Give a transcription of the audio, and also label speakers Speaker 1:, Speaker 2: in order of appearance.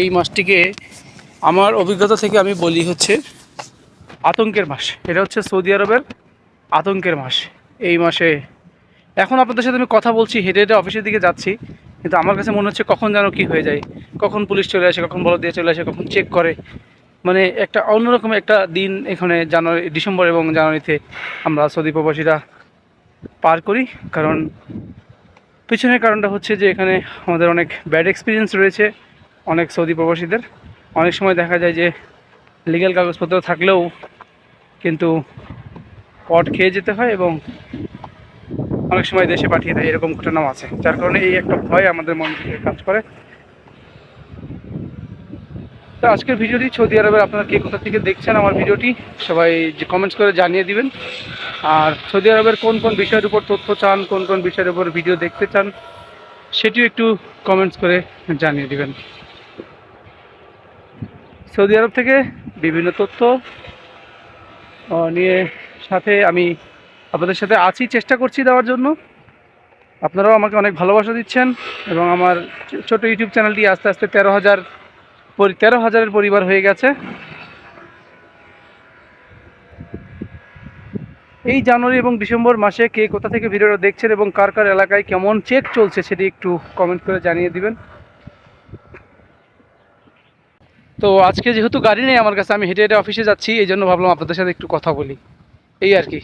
Speaker 1: এই মাসটিকে আমার অভিজ্ঞতা থেকে আমি বলি হচ্ছে আতঙ্কের মাস। এটা হচ্ছে সৌদি আরবের আতঙ্কের মাস। এই মাসে এখন আপনাদের সাথে আমি কথা বলছি, হেঁটে হেঁটে অফিসের দিকে যাচ্ছি, কিন্তু আমার কাছে মনে হচ্ছে কখন যেন কি হয়ে যায়, কখন পুলিশ চলে আসে, কখন বল দিয়ে চলে আসে, কখন চেক করে। মানে একটা অন্যরকম একটা দিন এখানে জানুয়ারি, ডিসেম্বর এবং জানুয়ারিতে আমরা সৌদি প্রবাসীরা পার করি, কারণ পিছনের কারণটা হচ্ছে যে এখানে আমাদের অনেক ব্যাড এক্সপিরিয়েন্স রয়েছে। অনেক সৌদি প্রবাসীদের। অনেক সময় দেখা যায় যে লিগ্যাল কাগজপত্র থাকলেও কিন্তু পট খেয়ে যেতে হয় এবং অনেক সময় দেশে পাঠিয়ে দেয়, এরকম ঘটনাও আছে। যার কারণে এই একটা ভয় আমাদের মন থেকে কাজ করে। তো আজকের ভিডিওটি সৌদি আরবের, আপনারা কে কোথা থেকে দেখছেন আমার ভিডিওটি, সবাই যে কমেন্টস করে জানিয়ে দিবেন। আর সৌদি আরবের কোন কোন বিষয়ের উপর তথ্য চান, কোন কোন বিষয়ের উপর ভিডিও দেখতে চান, সেটিও একটু কমেন্টস করে জানিয়ে দিবেন। সৌদি আরব থেকে বিভিন্ন তথ্য নিয়ে সাথে আমি আপনাদের সাথে আছি, চেষ্টা করছি দেওয়ার জন্য। আপনারাও আমাকে অনেক ভালোবাসা দিচ্ছেন এবং আমার ছোট ইউটিউব চ্যানেলটি আস্তে আস্তে তেরো হাজার পরি- তেরো হাজারের পরিবার হয়ে গেছে। এই জানুয়ারি এবং ডিসেম্বর মাসে কে কোথা থেকে ভিডিওটা দেখছেন এবং কার কার এলাকায় কেমন চেক চলছে সেটি একটু কমেন্ট করে জানিয়ে দিবেন। তো আজকে যেহেতু গাড়ি নেই আমার কাছে, আমি হেঁটে হেঁটে অফিসে যাচ্ছি এই জন্য ভাবলাম আপনাদের সাথে একটু কথা বলি। এই আর কি।